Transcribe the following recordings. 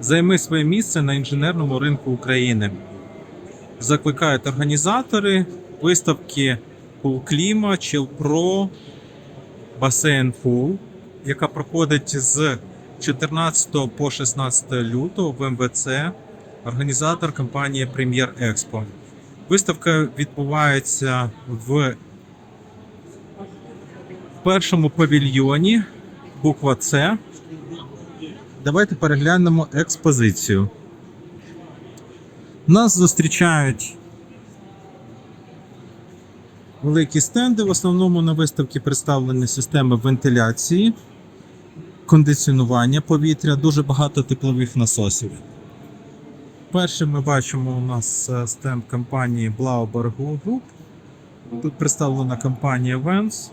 Займи своє місце на інженерному ринку України. Закликають організатори виставки Кліма, Чилпро, Басейн Фул, яка проходить з 14 по 16 лютого в МВЦ, організатор компанії Прем'єр Експо. Виставка відбувається в першому павільйоні, буква С. Давайте переглянемо експозицію. Нас зустрічають великі стенди. В основному на виставці представлені системи вентиляції, кондиціонування повітря, дуже багато теплових насосів. Першим ми бачимо у нас е, стенд компанії Blauberg Group. Тут представлена компанія Vans.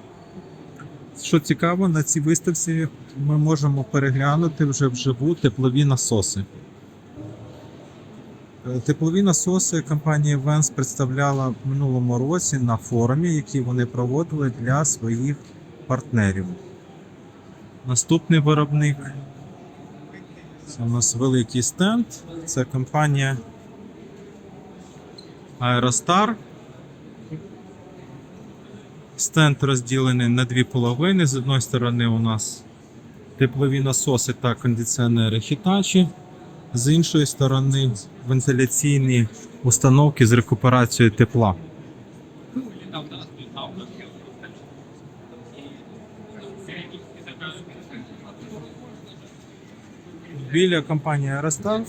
Що цікаво, на цій виставці ми можемо переглянути вже вживу теплові насоси. Е, Теплові насоси компанія Vans представляла в минулому році на форумі, який вони проводили для своїх партнерів. Наступний виробник це у нас великий стенд. Це компанія Aerostar. Стенд розділений на дві половини. З одної сторони у нас теплові насоси та кондиціонери Hitachi. З іншої сторони вентиляційні установки з рекуперацією тепла. Біля компанії Aerostar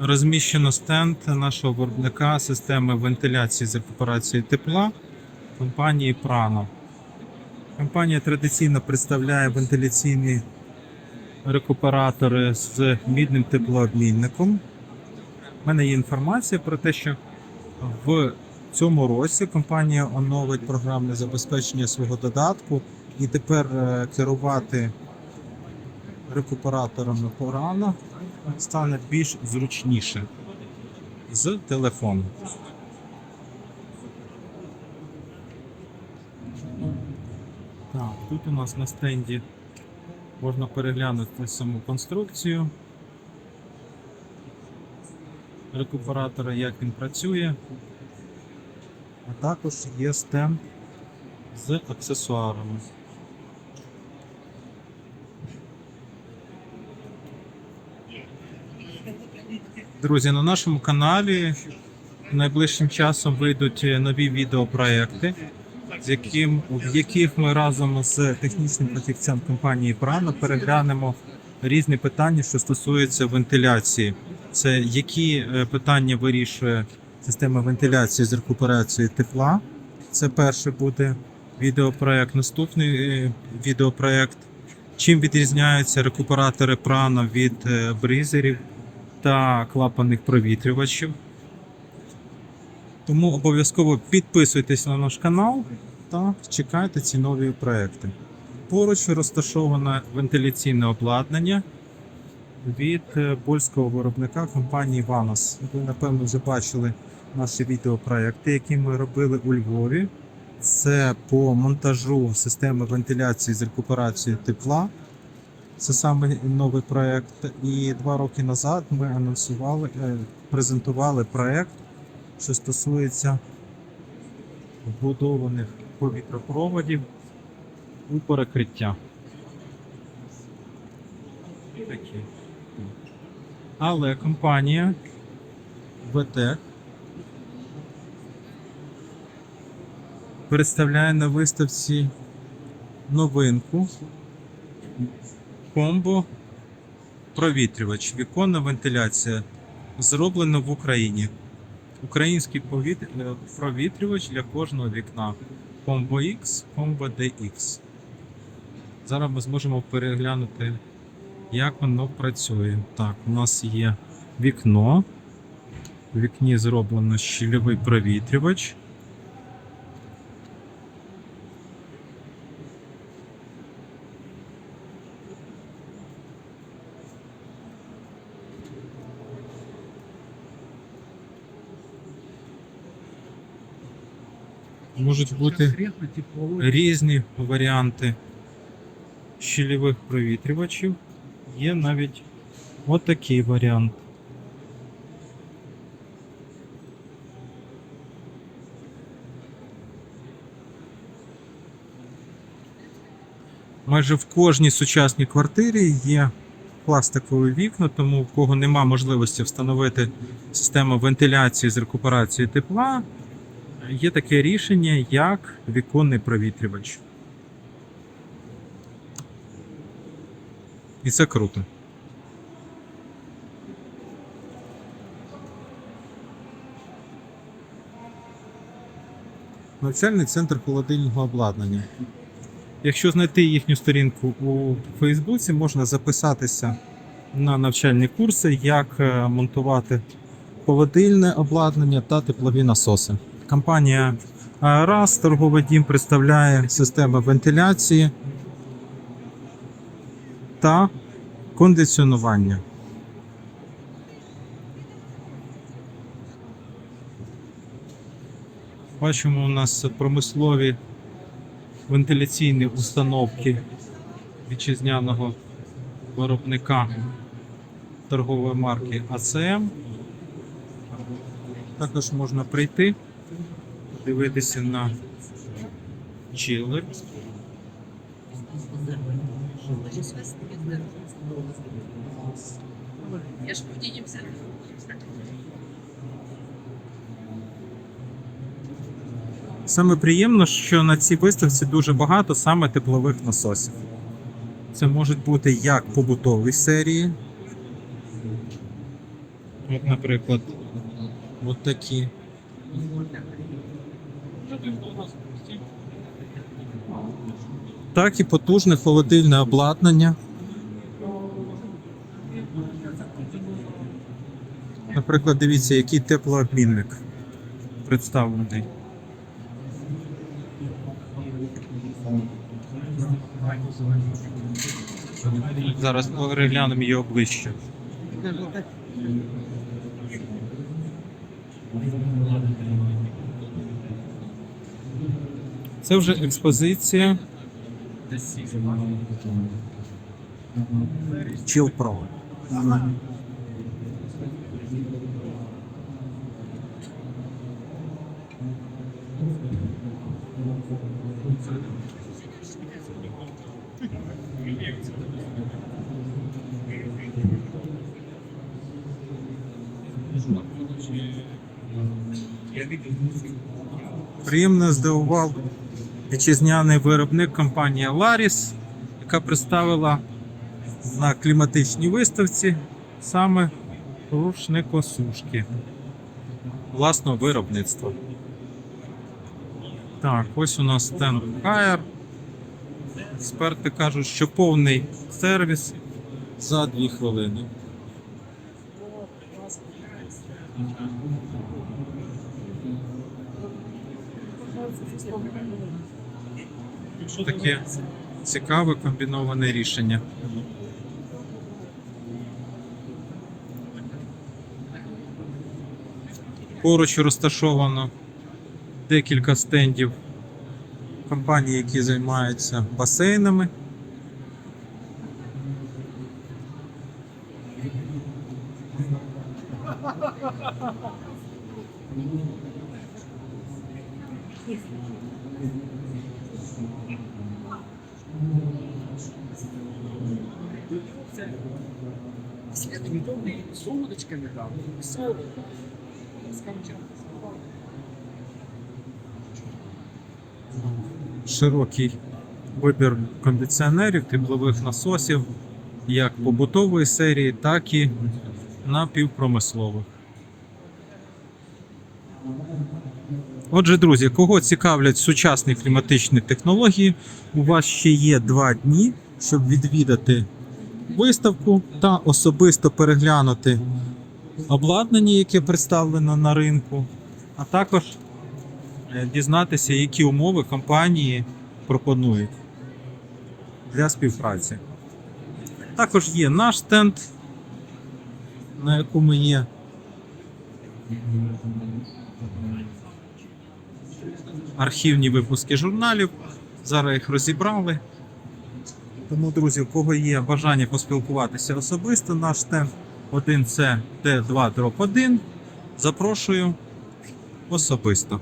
розміщено стенд нашого виробника системи вентиляції з рекуперацією тепла компанії Prano. Компанія традиційно представляє вентиляційні рекуператори з мідним теплообмінником. У мене є інформація про те, що в цьому році компанія оновить програмне забезпечення свого додатку і тепер е, керувати рекуператорами Prano стане більш зручніше з телефону. Так, тут у нас на стенді можна переглянути саму конструкцію рекуператора, як він працює. А також є стенд з аксесуарами. Друзі, на нашому каналі найближчим часом вийдуть нові відеопроекти, з яким, в яких ми разом з технічним фахівцем компанії Prano переглянемо різні питання, що стосуються вентиляції. Це які е, питання вирішує система вентиляції з рекуперацією тепла. Це перший буде відеопроект. Наступний е, відеопроект. Чим відрізняються рекуператори Prano від е, бризерів та клапанних провітрювачів. Тому обов'язково підписуйтесь на наш канал та чекайте ці нові проекти. Поруч розташоване вентиляційне обладнання від е, польського виробника компанії Vanos. Ви, напевно, вже бачили наші відеопроекти, які ми робили у Львові. Це по монтажу системи вентиляції з рекуперацією тепла. Це саме новий проект. І два роки назад ми анонсували, е, презентували проект, що стосується вбудованих повітропроводів у перекриття. Такі. Але компанія ВТ представляє на виставці новинку комбо провітрювач, віконна вентиляція зроблено в Україні. Український е, провітрювач для кожного вікна. Combo X, Combo DX. Зараз ми зможемо переглянути, як воно працює. Так, у нас є вікно. В вікні зроблено щільовий провітрювач. Можуть бути різні варіанти щільових провітрювачів. Є навіть отакий варіант. Майже в кожній сучасній квартирі є пластикові вікна, тому в кого нема можливості встановити систему вентиляції з рекуперації тепла, є таке рішення, як віконний провітрювач. І це круто. Навчальний центр холодильного обладнання. Якщо знайти їхню сторінку у Фейсбуці, можна записатися на навчальні курси, як е, монтувати холодильне обладнання та теплові насоси. Компанія РАС торговий дім представляє системи вентиляції та кондиціонування. Бачимо, у нас промислові вентиляційні установки вітчизняного виробника торгової марки АЦМ. Також можна прийти, дивитися на чилер. Я ж подіємося. Саме приємно, що на цій виставці дуже багато саме теплових насосів. Це можуть бути як побутові серії. От, наприклад, от такі. Так і потужне холодильне обладнання. Наприклад, дивіться, який теплообмінник представлений. Зараз переглянемо його ближче. Це вже експозиція Chill Pro. Приємно здивував вітчизняний виробник компанія Laris, яка представила на кліматичній виставці саме рушникосушки власного виробництва. Так, ось у нас стенд Hire. Експерти кажуть, що повний сервіс за 2 хвилини. Таке цікаве комбіноване рішення. Поруч розташовано декілька стендів компаній, які займаються басейнами. Святовідомий солодочками дав. Солод. широкий вибір кондиціонерів, теплових насосів, як побутової серії, так і напівпромислових. Отже, друзі, кого цікавлять сучасні кліматичні технології, у вас ще є два дні, щоб відвідати виставку та особисто переглянути обладнання, яке представлено на ринку, а також е, дізнатися, які умови компанії пропонують для співпраці. Також є наш стенд, на якому є архівні випуски журналів. Зараз їх розібрали. Тому, друзі, у кого є бажання поспілкуватися особисто, наш темп 1 це Т2 дроп 1. Запрошую особисто.